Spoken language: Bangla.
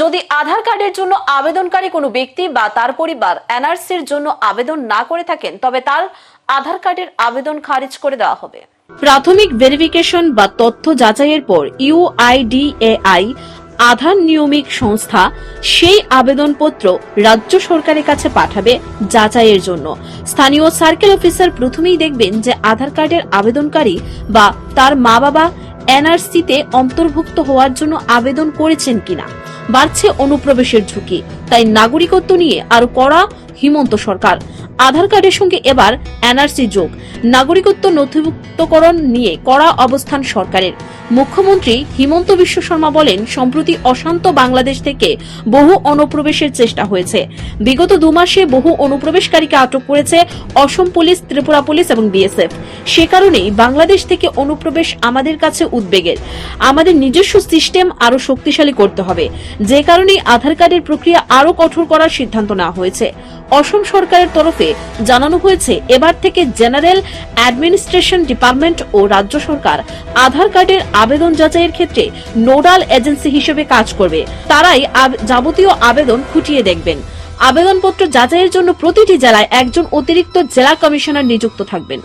যদি আধার কার্ডের জন্য আবেদনকারী কোনো ব্যক্তি বা তার পরিবার এনআরসির জন্য আবেদন না করে থাকেন, তবে তার আধার কার্ডের আবেদন খারিজ করে দেওয়া হবে। প্রাথমিক ভেরিফিকেশন বা তথ্য যাচাইয়ের পর ইউআইডিএআই আধার নিয়মিক সংস্থা, সেই আবেদনপত্র রাজ্য সরকারের কাছে পাঠাবে যাচাইয়ের জন্য। স্থানীয় সার্কেল অফিসার প্রথমেই দেখবেন যে আধার কার্ডের আবেদনকারী বা তার মা বাবা এনআরসিতে অন্তর্ভুক্ত হওয়ার জন্য আবেদন করেছেন কিনা। বাড়ছে অনুপ্রবেশের ঝুঁকি। তাই নাগরিকত্ব নিয়ে আরও কড়া হিমন্ত সরকার। আধার কার্ডের সঙ্গে এবার এনআরসি যোগ। নাগরিকত্ব নথিভুক্তকরণ নিয়ে কড়া অবস্থান সরকারের। মুখ্যমন্ত্রী হিমন্ত বিশ্ব শর্মা বলেন, সম্প্রতি অশান্ত বাংলাদেশ থেকে বহু অনুপ্রবেশের চেষ্টা হয়েছে। বিগত দু মাসে বহু অনুপ্রবেশকারীকে আটক করেছে অসম পুলিশ, ত্রিপুরা পুলিশ এবং বিএসএফ। সে কারণেই বাংলাদেশ থেকে অনুপ্রবেশ আমাদের কাছে উদ্বেগের। আমাদের নিজস্ব সিস্টেম আরও শক্তিশালী করতে হবে। যে কারণেই আধার কার্ডের প্রক্রিয়া আরও কঠোর করার সিদ্ধান্ত নেওয়া হয়েছে। অসম সরকারের তরফে জানানো হয়েছে, এবার থেকে জেনারেল অ্যাডমিনিস্ট্রেশন ডিপার্টমেন্ট ও রাজ্য সরকার আধার কার্ডের আবেদন যাচাইয়ের ক্ষেত্রে নোডাল এজেন্সি হিসেবে কাজ করবে। তারাই যাবতীয় আবেদন খুঁটিয়ে দেখবেন। আবেদনপত্র যাচাইয়ের জন্য প্রতিটি জেলায় একজন অতিরিক্ত জেলা কমিশনার নিযুক্ত থাকবেন।